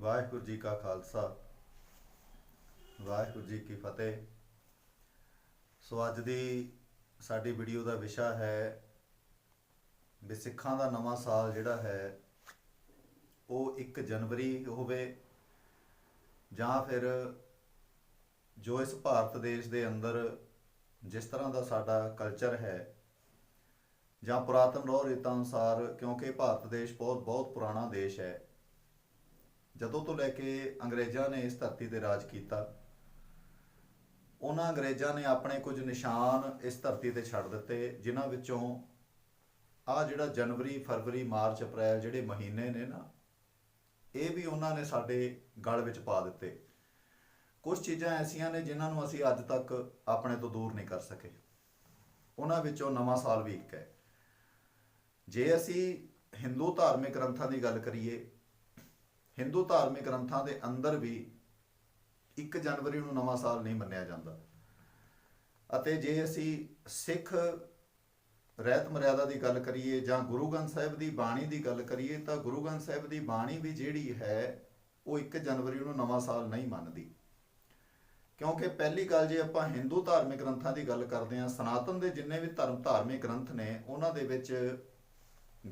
ਵਾਹਿਗੁਰੂ ਜੀ ਕਾ ਖਾਲਸਾ। ਵਾਹਿਗੁਰੂ ਜੀ ਕੀ ਫਤਿਹ। ਸੋ ਅੱਜ ਦੀ ਸਾਡੀ ਵੀਡੀਓ ਦਾ ਵਿਸ਼ਾ ਹੈ ਵੀ ਸਿੱਖਾਂ ਦਾ ਨਵਾਂ ਸਾਲ ਜਿਹੜਾ ਹੈ, ਉਹ 1 ਜਨਵਰੀ ਹੋਵੇ ਜਾਂ ਫਿਰ ਜੋ ਇਸ ਭਾਰਤ ਦੇਸ਼ ਦੇ ਅੰਦਰ ਜਿਸ ਤਰ੍ਹਾਂ ਦਾ ਸਾਡਾ ਕਲਚਰ ਹੈ ਜਾਂ ਪੁਰਾਤਨ ਰੋਹ ਰੀਤਾਂ ਅਨੁਸਾਰ, ਕਿਉਂਕਿ ਭਾਰਤ ਦੇਸ਼ ਬਹੁਤ ਬਹੁਤ ਪੁਰਾਣਾ ਦੇਸ਼ ਹੈ ਜਦੋਂ ਤੋਂ ਲੈ ਕੇ ਅੰਗਰੇਜ਼ਾਂ ਨੇ ਇਸ ਧਰਤੀ ਤੇ ਰਾਜ ਕੀਤਾ, ਉਹਨਾਂ ਅੰਗਰੇਜ਼ਾਂ ਨੇ ਆਪਣੇ ਕੁਝ ਨਿਸ਼ਾਨ ਇਸ ਧਰਤੀ ਤੇ ਛੱਡ ਦਿੱਤੇ, ਜਿਨ੍ਹਾਂ ਵਿੱਚੋਂ ਆ ਜਿਹੜਾ ਜਨਵਰੀ, ਫਰਵਰੀ, ਮਾਰਚ, ਅਪ੍ਰੈਲ ਜਿਹੜੇ ਮਹੀਨੇ ਨੇ ਨਾ, ਇਹ ਵੀ ਉਹਨਾਂ ਨੇ ਸਾਡੇ ਗਲ ਵਿੱਚ ਪਾ ਦਿੱਤੇ। ਕੁਝ ਚੀਜ਼ਾਂ ਐਸੀਆਂ ਨੇ ਜਿਨ੍ਹਾਂ ਨੂੰ ਅਸੀਂ ਅੱਜ ਤੱਕ ਆਪਣੇ ਤੋਂ ਦੂਰ ਨਹੀਂ ਕਰ ਸਕੇ। ਉਹਨਾਂ ਵਿੱਚੋਂ ਨਵਾਂ ਸਾਲ ਵੀ ਇੱਕ ਹੈ। ਜੇ ਅਸੀਂ ਹਿੰਦੂ ਧਾਰਮਿਕ ਗ੍ਰੰਥਾਂ ਦੀ ਗੱਲ ਕਰੀਏ ਹਿੰਦੂ ਧਾਰਮਿਕ ਗ੍ਰੰਥਾਂ ਦੇ ਅੰਦਰ ਵੀ 1 ਜਨਵਰੀ ਨੂੰ ਨਵਾਂ ਸਾਲ ਨਹੀਂ ਮੰਨਿਆ ਜਾਂਦਾ। ਅਤੇ ਜੇ ਅਸੀਂ ਸਿੱਖ ਰਹਿਤ ਮਰਿਆਦਾ ਦੀ ਗੱਲ ਕਰੀਏ ਜਾਂ ਗੁਰੂ ਗ੍ਰੰਥ ਸਾਹਿਬ ਦੀ ਬਾਣੀ ਦੀ ਗੱਲ ਕਰੀਏ ਤਾਂ ਗੁਰੂ ਗ੍ਰੰਥ ਸਾਹਿਬ ਦੀ ਬਾਣੀ ਵੀ ਜਿਹੜੀ ਹੈ ਉਹ 1 ਜਨਵਰੀ ਨੂੰ ਨਵਾਂ ਸਾਲ ਨਹੀਂ ਮੰਨਦੀ। ਕਿਉਂਕਿ ਪਹਿਲੀ ਗੱਲ ਜੇ ਆਪਾਂ ਹਿੰਦੂ ਧਾਰਮਿਕ ਗ੍ਰੰਥਾਂ ਦੀ ਗੱਲ ਕਰਦੇ ਹਾਂ, ਸਨਾਤਨ ਦੇ ਜਿੰਨੇ ਵੀ ਧਰਮ ਧਾਰਮਿਕ ਗ੍ਰੰਥ ਨੇ, ਉਹਨਾਂ ਦੇ ਵਿੱਚ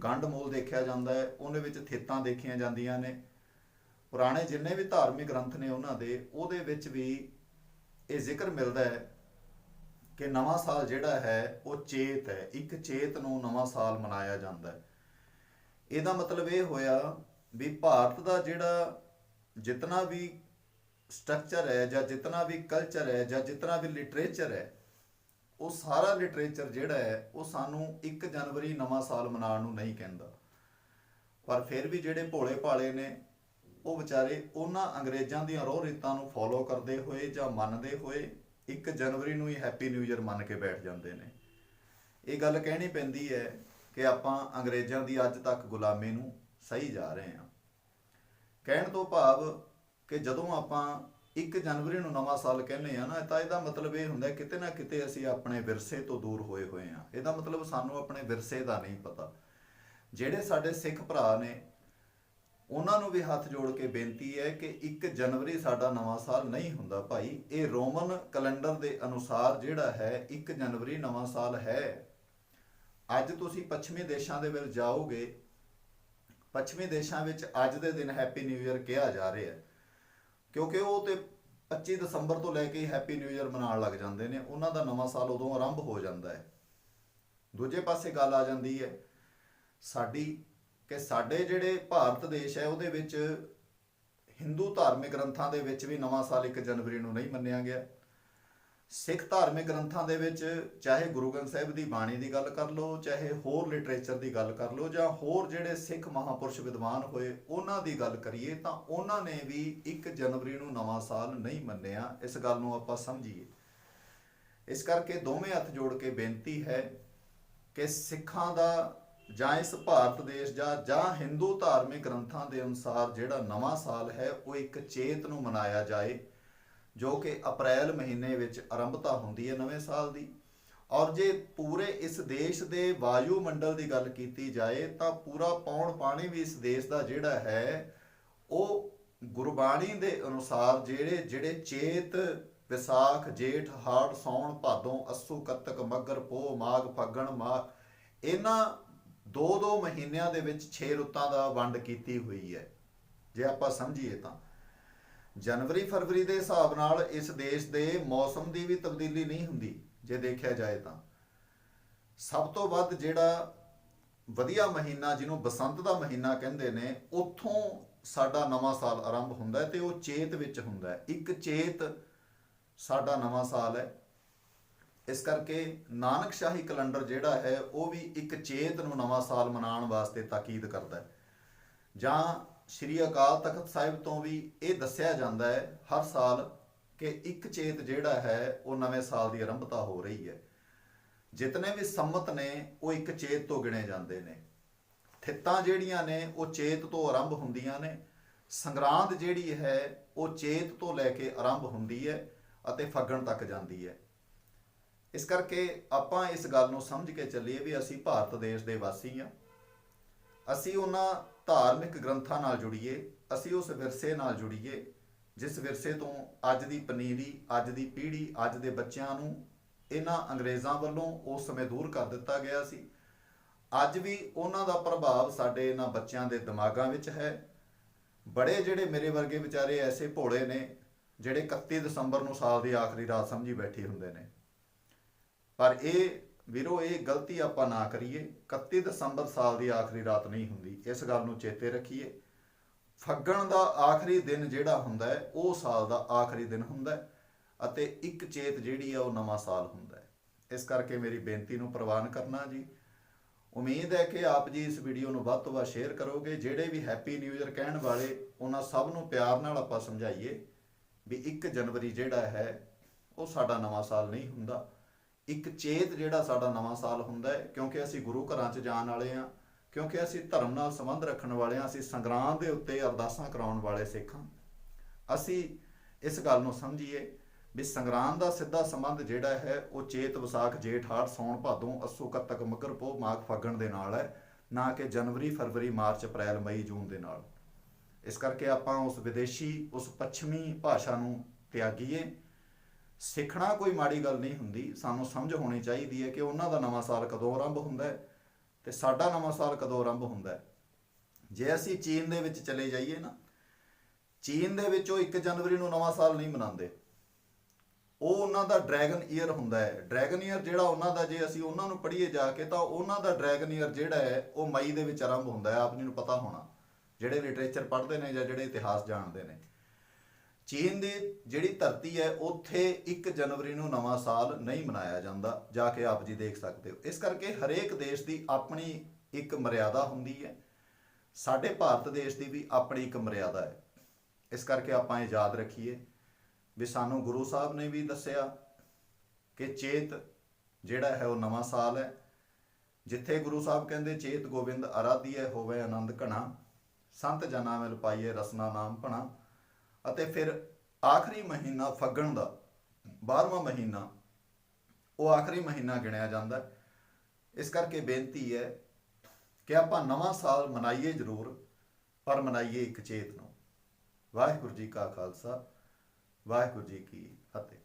ਗੰਡ ਮੂਲ ਦੇਖਿਆ ਜਾਂਦਾ ਹੈ, ਉਹਦੇ ਵਿੱਚ ਥੇਤਾਂ ਦੇਖੀਆਂ ਜਾਂਦੀਆਂ ਨੇ ਪੁਰਾਣੇ ਜਿੰਨੇ ਵੀ ਧਾਰਮਿਕ ਗ੍ਰੰਥ ਨੇ ਉਹਨਾਂ ਦੇ, ਉਹਦੇ ਵਿੱਚ ਵੀ ਇਹ ਜ਼ਿਕਰ ਮਿਲਦਾ ਹੈ ਕਿ ਨਵਾਂ ਸਾਲ ਜਿਹੜਾ ਹੈ, ਉਹ ਚੇਤ ਹੈ। ਇੱਕ ਚੇਤ ਨੂੰ ਨਵਾਂ ਸਾਲ ਮਨਾਇਆ ਜਾਂਦਾ ਹੈ। ਇਹਦਾ ਮਤਲਬ ਇਹ ਹੋਇਆ ਵੀ ਭਾਰਤ ਦਾ ਜਿਹੜਾ ਜਿਤਨਾ ਵੀ ਸਟਰਕਚਰ ਹੈ ਜਾਂ ਜਿਤਨਾ ਵੀ ਕਲਚਰ ਹੈ ਜਾਂ ਜਿਤਨਾ ਵੀ ਲਿਟਰੇਚਰ ਹੈ, ਉਹ ਸਾਰਾ ਲਿਟਰੇਚਰ ਜਿਹੜਾ ਹੈ, ਉਹ ਸਾਨੂੰ 1 ਜਨਵਰੀ ਨਵਾਂ ਸਾਲ ਮਨਾਉਣ ਨੂੰ ਨਹੀਂ ਕਹਿੰਦਾ। ਪਰ ਫਿਰ ਵੀ ਜਿਹੜੇ ਭੋਲੇ ਭਾਲੇ ਨੇ ਉਹ ਵਿਚਾਰੇ ਉਹਨਾਂ ਅੰਗਰੇਜ਼ਾਂ ਦੀਆਂ ਰੋਹ ਰੀਤਾਂ ਨੂੰ ਫੋਲੋ ਕਰਦੇ ਹੋਏ ਜਾਂ ਮੰਨਦੇ ਹੋਏ 1 ਜਨਵਰੀ ਨੂੰ ਹੀ ਹੈਪੀ ਨਿਊ ਈਅਰ ਮੰਨ ਕੇ ਬੈਠ ਜਾਂਦੇ ਨੇ। ਇਹ ਗੱਲ ਕਹਿਣੀ ਪੈਂਦੀ ਹੈ ਕਿ ਆਪਾਂ ਅੰਗਰੇਜ਼ਾਂ ਦੀ ਅੱਜ ਤੱਕ ਗੁਲਾਮੀ ਨੂੰ ਸਹੀ ਜਾ ਰਹੇ ਹਾਂ। ਕਹਿਣ ਤੋਂ ਭਾਵ ਕਿ ਜਦੋਂ ਆਪਾਂ 1 ਜਨਵਰੀ ਨੂੰ ਨਵਾਂ ਸਾਲ ਕਹਿੰਦੇ ਆ ਨਾ, ਤਾਂ ਇਹਦਾ ਮਤਲਬ ਇਹ ਹੁੰਦਾ ਕਿਤੇ ਨਾ ਕਿਤੇ ਅਸੀਂ ਆਪਣੇ ਵਿਰਸੇ ਤੋਂ ਦੂਰ ਹੋਏ ਹੋਏ ਆ ਇਹਦਾ ਮਤਲਬ ਸਾਨੂੰ ਆਪਣੇ ਵਿਰਸੇ ਦਾ ਨਹੀਂ ਪਤਾ। ਜਿਹੜੇ ਸਾਡੇ ਸਿੱਖ ਭਰਾ ਨੇ ਉਹਨਾਂ ਨੂੰ ਵੀ ਹੱਥ ਜੋੜ ਕੇ ਬੇਨਤੀ ਹੈ ਕਿ 1 ਜਨਵਰੀ ਸਾਡਾ ਨਵਾਂ ਸਾਲ ਨਹੀਂ ਹੁੰਦਾ ਭਾਈ। ਇਹ ਰੋਮਨ ਕੈਲੰਡਰ ਦੇ ਅਨੁਸਾਰ ਜਿਹੜਾ ਹੈ 1 ਜਨਵਰੀ ਨਵਾਂ ਸਾਲ ਹੈ। ਅੱਜ ਤੁਸੀਂ ਪੱਛਮੀ ਦੇਸ਼ਾਂ ਦੇ ਵਿੱਚ ਜਾਓਗੇ, ਪੱਛਮੀ ਦੇਸ਼ਾਂ ਵਿੱਚ ਅੱਜ ਦੇ ਦਿਨ ਹੈਪੀ ਨਿਊ ਇਅਰ ਕਿਹਾ ਜਾ ਰਿਹਾ ਹੈ। ਕਿਉਂਕਿ ਉਹ ਤੇ 25 ਦਸੰਬਰ ਤੋਂ ਲੈ ਕੇ ਹੈਪੀ ਨਿਊ ਇਅਰ ਮਨਾਉਣ ਲੱਗ ਜਾਂਦੇ ਨੇ, ਉਹਨਾਂ ਦਾ ਨਵਾਂ ਸਾਲ ਉਦੋਂ ਆਰੰਭ ਹੋ ਜਾਂਦਾ ਹੈ। ਦੂਜੇ ਪਾਸੇ ਗੱਲ ਆ ਜਾਂਦੀ ਹੈ, ਸਾਡੀ ਕਿ ਸਾਡੇ ਜਿਹੜੇ ਭਾਰਤ ਦੇਸ਼ ਹੈ, ਉਹਦੇ ਵਿੱਚ ਹਿੰਦੂ ਧਾਰਮਿਕ ਗ੍ਰੰਥਾਂ ਦੇ ਵਿੱਚ ਵੀ ਨਵਾਂ ਸਾਲ 1 ਜਨਵਰੀ ਨੂੰ ਨਹੀਂ ਮੰਨਿਆ ਗਿਆ। ਸਿੱਖ ਧਾਰਮਿਕ ਗ੍ਰੰਥਾਂ ਦੇ ਵਿੱਚ ਚਾਹੇ ਗੁਰੂ ਗ੍ਰੰਥ ਸਾਹਿਬ ਦੀ ਬਾਣੀ ਦੀ ਗੱਲ ਕਰ ਲਓ, ਚਾਹੇ ਹੋਰ ਲਿਟਰੇਚਰ ਦੀ ਗੱਲ ਕਰ ਲਓ, ਜਾਂ ਹੋਰ ਜਿਹੜੇ ਸਿੱਖ ਮਹਾਪੁਰਸ਼ ਵਿਦਵਾਨ ਹੋਏ, ਉਹਨਾਂ ਦੀ ਗੱਲ ਕਰੀਏ ਤਾਂ ਉਹਨਾਂ ਨੇ ਵੀ 1 ਜਨਵਰੀ ਨੂੰ ਨਵਾਂ ਸਾਲ ਨਹੀਂ ਮੰਨਿਆ। ਇਸ ਗੱਲ ਨੂੰ ਆਪਾਂ ਸਮਝੀਏ। ਇਸ ਕਰਕੇ ਦੋਵੇਂ ਹੱਥ ਜੋੜ ਕੇ ਬੇਨਤੀ ਹੈ ਕਿ ਸਿੱਖਾਂ ਦਾ ਜਾਂ ਇਸ ਭਾਰਤ ਦੇਸ਼ ਜਾਂ ਜਾਂ ਹਿੰਦੂ ਧਾਰਮਿਕ ਗ੍ਰੰਥਾਂ ਦੇ ਅਨੁਸਾਰ ਜਿਹੜਾ ਨਵਾਂ ਸਾਲ ਹੈ, ਉਹ ਇੱਕ ਚੇਤ ਨੂੰ ਮਨਾਇਆ ਜਾਏ, ਜੋ ਕਿ ਅਪ੍ਰੈਲ ਮਹੀਨੇ ਵਿੱਚ ਆਰੰਭਤਾ ਹੁੰਦੀ ਹੈ ਨਵੇਂ ਸਾਲ ਦੀ। ਔਰ ਜੇ ਪੂਰੇ ਇਸ ਦੇਸ਼ ਦੇ ਵਾਯੂ ਮੰਡਲ ਦੀ ਗੱਲ ਕੀਤੀ ਜਾਏ, ਤਾਂ ਪੂਰਾ ਪੌਣ ਪਾਣੀ ਵੀ ਇਸ ਦੇਸ਼ ਦਾ ਜਿਹੜਾ ਹੈ, ਉਹ ਗੁਰਬਾਣੀ ਦੇ ਅਨੁਸਾਰ ਜਿਹੜੇ ਜਿਹੜੇ ਚੇਤ, ਵਿਸਾਖ, ਜੇਠ, ਹਾੜ, ਸੌਣ, ਭਾਦੋਂ, ਅੱਸੂ, ਕੱਤਕ, ਮੱਗਰ ਪੋ ਮਾਘ, ਫੱਗਣ ਮਾ ਇਹਨਾਂ ਦੋ ਦੋ ਮਹੀਨਿਆਂ ਦੇ ਵਿੱਚ 6 ਰੁੱਤਾਂ ਦਾ ਵੰਡ ਕੀਤੀ ਹੋਈ ਹੈ। ਜੇ ਆਪਾਂ ਸਮਝੀਏ ਤਾਂ। ਜਨਵਰੀ, ਫਰਵਰੀ ਦੇ ਹਿਸਾਬ ਨਾਲ ਇਸ ਦੇਸ਼ ਦੇ ਮੌਸਮ ਦੀ ਵੀ ਤਬਦੀਲੀ ਨਹੀਂ ਹੁੰਦੀ, ਜੇ ਦੇਖਿਆ ਜਾਏ ਤਾਂ। ਸਭ ਤੋਂ ਵੱਧ ਜਿਹੜਾ ਵਧੀਆ ਮਹੀਨਾ ਜਿਹਨੂੰ ਬਸੰਤ ਦਾ ਮਹੀਨਾ ਕਹਿੰਦੇ ਨੇ, ਉੱਥੋਂ ਸਾਡਾ ਨਵਾਂ ਸਾਲ ਆਰੰਭ ਹੁੰਦਾ ਹੈ ਤੇ ਉਹ ਚੇਤ ਵਿੱਚ ਹੁੰਦਾ ਹੈ। ਇੱਕ ਚੇਤ ਸਾਡਾ ਨਵਾਂ ਸਾਲ ਹੈ। ਇਸ ਕਰਕੇ ਨਾਨਕ ਸ਼ਾਹੀ ਕੈਲੰਡਰ ਜਿਹੜਾ ਹੈ, ਉਹ ਵੀ ਇੱਕ ਚੇਤ ਨੂੰ ਨਵਾਂ ਸਾਲ ਮਨਾਉਣ ਵਾਸਤੇ ਤਾਕੀਦ ਕਰਦਾ ਹੈ। ਜਾਂ ਸ਼੍ਰੀ ਅਕਾਲ ਤਖਤ ਸਾਹਿਬ ਤੋਂ ਵੀ ਇਹ ਦੱਸਿਆ ਜਾਂਦਾ ਹੈ, ਹਰ ਸਾਲ ਕਿ ਇੱਕ ਚੇਤ ਜਿਹੜਾ ਹੈ, ਉਹ ਨਵੇਂ ਸਾਲ ਦੀ ਆਰੰਭਤਾ ਹੋ ਰਹੀ ਹੈ। ਜਿਤਨੇ ਵੀ ਸੰਮਤ ਨੇ, ਉਹ ਇੱਕ ਚੇਤ ਤੋਂ ਗਿਣੇ ਜਾਂਦੇ ਨੇ। ਥਿੱਤਾਂ ਜਿਹੜੀਆਂ ਨੇ, ਉਹ ਚੇਤ ਤੋਂ ਆਰੰਭ ਹੁੰਦੀਆਂ ਨੇ। ਸੰਗਰਾਂਦ ਜਿਹੜੀ ਹੈ, ਉਹ ਚੇਤ ਤੋਂ ਲੈ ਕੇ ਆਰੰਭ ਹੁੰਦੀ ਹੈ ਅਤੇ ਫੱਗਣ ਤੱਕ ਜਾਂਦੀ ਹੈ। ਇਸ ਕਰਕੇ ਆਪਾਂ ਇਸ ਗੱਲ ਨੂੰ ਸਮਝ ਕੇ ਚੱਲੀਏ ਵੀ ਅਸੀਂ ਭਾਰਤ ਦੇਸ਼ ਦੇ ਵਾਸੀ ਹਾਂ। ਅਸੀਂ ਉਹਨਾਂ ਧਾਰਮਿਕ ਗ੍ਰੰਥਾਂ ਨਾਲ ਜੁੜੀਏ, ਅਸੀਂ ਉਸ ਵਿਰਸੇ ਨਾਲ ਜੁੜੀਏ, ਜਿਸ ਵਿਰਸੇ ਤੋਂ ਅੱਜ ਦੀ ਪਨੀਰੀ, ਅੱਜ ਦੀ ਪੀੜ੍ਹੀ, ਅੱਜ ਦੇ ਬੱਚਿਆਂ ਨੂੰ ਇਹਨਾਂ ਅੰਗਰੇਜ਼ਾਂ ਵੱਲੋਂ ਉਸ ਸਮੇਂ ਦੂਰ ਕਰ ਦਿੱਤਾ ਗਿਆ ਸੀ। ਅੱਜ ਵੀ ਉਹਨਾਂ ਦਾ ਪ੍ਰਭਾਵ ਸਾਡੇ ਇਹਨਾਂ ਬੱਚਿਆਂ ਦੇ ਦਿਮਾਗਾਂ ਵਿੱਚ ਹੈ। ਬੜੇ ਜਿਹੜੇ ਮੇਰੇ ਵਰਗੇ ਵਿਚਾਰੇ ਐਸੇ ਭੋਲੇ ਨੇ, ਜਿਹੜੇ 31 ਦਸੰਬਰ ਨੂੰ ਸਾਲ ਦੀ ਆਖਰੀ ਰਾਤ ਸਮਝੀ ਬੈਠੇ ਹੁੰਦੇ ਨੇ। ਪਰ ਇਹ ਵੀਰੋ, ਇਹ ਗਲਤੀ ਆਪਾਂ ਨਾ ਕਰੀਏ। 31 ਦਸੰਬਰ ਸਾਲ ਦੀ ਆਖਰੀ ਰਾਤ ਨਹੀਂ ਹੁੰਦੀ। ਇਸ ਗੱਲ ਨੂੰ ਚੇਤੇ ਰੱਖੀਏ। ਫੱਗਣ ਦਾ ਆਖਰੀ ਦਿਨ ਜਿਹੜਾ ਹੁੰਦਾ ਹੈ, ਉਹ ਸਾਲ ਦਾ ਆਖਰੀ ਦਿਨ ਹੁੰਦਾ ਹੈ ਅਤੇ ਇੱਕ ਚੇਤ ਜਿਹੜੀ ਆ, ਉਹ ਨਵਾਂ ਸਾਲ ਹੁੰਦਾ ਹੈ। ਇਸ ਕਰਕੇ ਮੇਰੀ ਬੇਨਤੀ ਨੂੰ ਪ੍ਰਵਾਨ ਕਰਨਾ ਜੀ। ਉਮੀਦ ਹੈ ਕਿ ਆਪ ਜੀ ਇਸ ਵੀਡੀਓ ਨੂੰ ਵੱਧ ਤੋਂ ਵੱਧ ਸ਼ੇਅਰ ਕਰੋਗੇ। ਜਿਹੜੇ ਵੀ ਹੈਪੀ ਨਿਊ ਇਅਰ ਕਹਿਣ ਵਾਲੇ, ਉਹਨਾਂ ਸਭ ਨੂੰ ਪਿਆਰ ਨਾਲ ਆਪਾਂ ਸਮਝਾਈਏ ਵੀ 1 ਜਨਵਰੀ ਜਿਹੜਾ ਹੈ, ਉਹ ਸਾਡਾ ਨਵਾਂ ਸਾਲ ਨਹੀਂ ਹੁੰਦਾ। ਇੱਕ ਚੇਤ ਜਿਹੜਾ ਸਾਡਾ ਨਵਾਂ ਸਾਲ ਹੁੰਦਾ ਹੈ, ਕਿਉਂਕਿ ਅਸੀਂ ਗੁਰੂ ਘਰਾਂ 'ਚ ਜਾਣ ਵਾਲੇ ਆ ਕਿਉਂਕਿ ਅਸੀਂ ਧਰਮ ਨਾਲ ਸੰਬੰਧ ਰੱਖਣ ਵਾਲੇ ਆ ਅਸੀਂ ਸੰਗਰਾਂਦ ਦੇ ਉੱਤੇ ਅਰਦਾਸਾਂ ਕਰਾਉਣ ਵਾਲੇ ਸਿੱਖਾਂ ਅਸੀਂ ਇਸ ਗੱਲ ਨੂੰ ਸਮਝੀਏ ਵੀ ਸੰਗਰਾਂਦ ਦਾ ਸਿੱਧਾ ਸੰਬੰਧ ਜਿਹੜਾ ਹੈ, ਉਹ ਚੇਤ, ਵਿਸਾਖ, ਜੇਠ, ਹਾੜ ਸੌਣ ਭਾਦੋਂ, ਅੱਸੂ, ਕੱਤਕ, ਮਕਰ ਪੋ ਮਾਘ, ਫੱਗਣ ਦੇ ਨਾਲ ਹੈ, ਨਾ ਕਿ ਜਨਵਰੀ, ਫਰਵਰੀ, ਮਾਰਚ, ਅਪ੍ਰੈਲ, ਮਈ, ਜੂਨ ਦੇ ਨਾਲ। ਇਸ ਕਰਕੇ ਆਪਾਂ ਉਸ ਵਿਦੇਸ਼ੀ, ਉਸ ਪੱਛਮੀ ਭਾਸ਼ਾ ਨੂੰ ਤਿਆਗੀਏ। ਸਿੱਖਣਾ ਕੋਈ ਮਾੜੀ ਗੱਲ ਨਹੀਂ ਹੁੰਦੀ, ਸਾਨੂੰ ਸਮਝ ਹੋਣੀ ਚਾਹੀਦੀ ਹੈ ਕਿ ਉਹਨਾਂ ਦਾ ਨਵਾਂ ਸਾਲ ਕਦੋਂ ਆਰੰਭ ਹੁੰਦਾ ਹੈ ਤੇ ਸਾਡਾ ਨਵਾਂ ਸਾਲ ਕਦੋਂ ਆਰੰਭ ਹੁੰਦਾ ਹੈ। ਜੇ ਅਸੀਂ ਚੀਨ ਦੇ ਵਿੱਚ ਚਲੇ ਜਾਈਏ ਨਾ, ਚੀਨ ਦੇ ਵਿੱਚ ਉਹ 1 ਜਨਵਰੀ ਨੂੰ ਨਵਾਂ ਸਾਲ ਨਹੀਂ ਮਨਾਉਂਦੇ। ਉਹ ਉਹਨਾਂ ਦਾ ਡਰੈਗਨ ਈਅਰ ਹੁੰਦਾ ਹੈ। ਡਰੈਗਨ ਈਅਰ ਜਿਹੜਾ ਉਹਨਾਂ ਦਾ, ਜੇ ਅਸੀਂ ਉਹਨਾਂ ਨੂੰ ਪੜ੍ਹੀਏ ਜਾ ਕੇ ਤਾਂ ਉਹਨਾਂ ਦਾ ਡਰੈਗਨ ਈਅਰ ਜਿਹੜਾ ਹੈ, ਉਹ ਮਈ ਦੇ ਵਿੱਚ ਆਰੰਭ ਹੁੰਦਾ ਹੈ, ਆਪ ਜੀ ਨੂੰ ਪਤਾ ਹੋਣਾ। ਜਿਹੜੇ ਲਿਟਰੇਚਰ ਪੜ੍ਹਦੇ ਨੇ ਜਾਂ ਜਿਹੜੇ ਇਤਿਹਾਸ ਜਾਣਦੇ ਨੇ। ਚੀਨ ਦੀ ਜਿਹੜੀ ਧਰਤੀ ਹੈ, ਉੱਥੇ 1 ਜਨਵਰੀ ਨੂੰ ਨਵਾਂ ਸਾਲ ਨਹੀਂ ਮਨਾਇਆ ਜਾਂਦਾ, ਜਾ ਕੇ ਆਪ ਜੀ ਦੇਖ ਸਕਦੇ ਹੋ। ਇਸ ਕਰਕੇ ਹਰੇਕ ਦੇਸ਼ ਦੀ ਆਪਣੀ ਇੱਕ ਮਰਿਆਦਾ ਹੁੰਦੀ ਹੈ। ਸਾਡੇ ਭਾਰਤ ਦੇਸ਼ ਦੀ ਵੀ ਆਪਣੀ ਇੱਕ ਮਰਿਆਦਾ ਹੈ। ਇਸ ਕਰਕੇ ਆਪਾਂ ਇਹ ਯਾਦ ਰੱਖੀਏ ਵੀ ਸਾਨੂੰ ਗੁਰੂ ਸਾਹਿਬ ਨੇ ਵੀ ਦੱਸਿਆ ਕਿ ਚੇਤ ਜਿਹੜਾ ਹੈ, ਉਹ ਨਵਾਂ ਸਾਲ ਹੈ। ਜਿੱਥੇ ਗੁਰੂ ਸਾਹਿਬ ਕਹਿੰਦੇ, ਚੇਤ ਗੋਬਿੰਦ ਆਰਾਧੀਏ ਹੋਵੇ ਆਨੰਦ ਘਣਾ, ਸੰਤ ਜਨਾ ਮਿਲ ਪਾਈਏ ਰਸਨਾ ਨਾਮ ਭਣਾ। ਅਤੇ ਫਿਰ ਆਖਰੀ ਮਹੀਨਾ ਫੱਗਣ ਦਾ 12ਵਾਂ ਮਹੀਨਾ, ਉਹ ਆਖਰੀ ਮਹੀਨਾ ਗਿਣਿਆ ਜਾਂਦਾ ਹੈ। ਇਸ ਕਰਕੇ ਬੇਨਤੀ ਹੈ ਕਿ ਆਪਾਂ ਨਵਾਂ ਸਾਲ ਮਨਾਈਏ ਜ਼ਰੂਰ, ਪਰ ਮਨਾਈਏ ਇੱਕ ਚੇਤ ਨੂੰ ਵਾਹਿਗੁਰੂ ਜੀ ਕਾ ਖਾਲਸਾ, ਵਾਹਿਗੁਰੂ ਜੀ ਕੀ ਫਤਿਹ